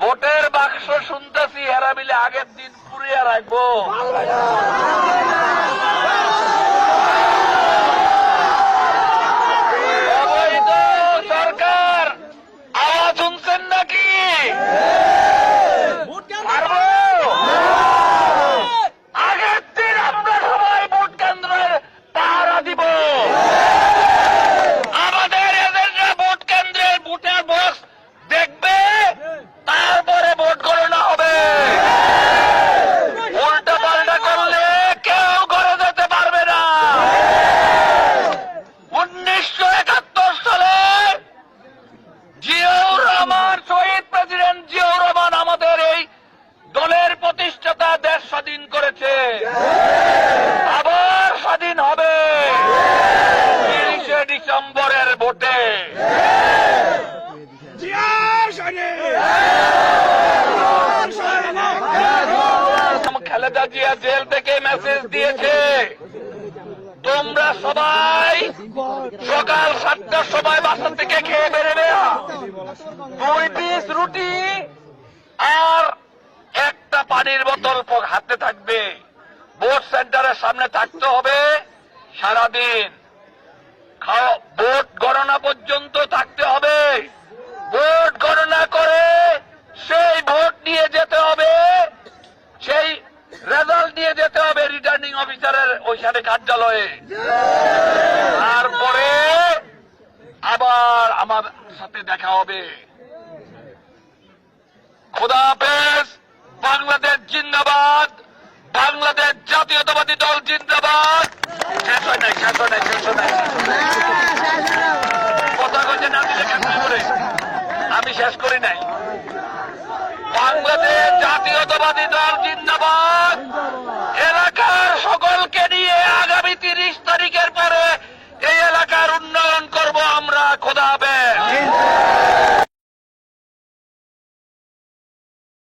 ভোটের বাক্স শুনতেছি হেরা মিলে আগের দিন পুড়িয়ে রাখব। খালেদা জিয়া জেল থেকে মেসেজ দিয়েছে। তোমরা সবাই সকাল সাতটার সময় বাসা থেকে খেয়ে বেরোবে। দুই পিস রুটি আর একটা পানির বোতল হাতে থাকবে। ভোট সেন্টারের সামনে থাকতে হবে সারাদিন। ভোট অফিসারের কার্যালয়ে। তারপরে আবার আমার সাথে দেখা হবে। খোদা হাফেজ, বাংলাদেশ জিন্দাবাদ, বাংলাদেশ জাতীয়তাবাদী দল জিন্দাবাদ। শেষ হয় নাই, শেষ হয় নাই, শেষ হয় নাই। আমি শেষ করি নাই। বাংলাদেশ জাতীয়তাবাদী দল জিন্দাবাদ। Amen. Amen.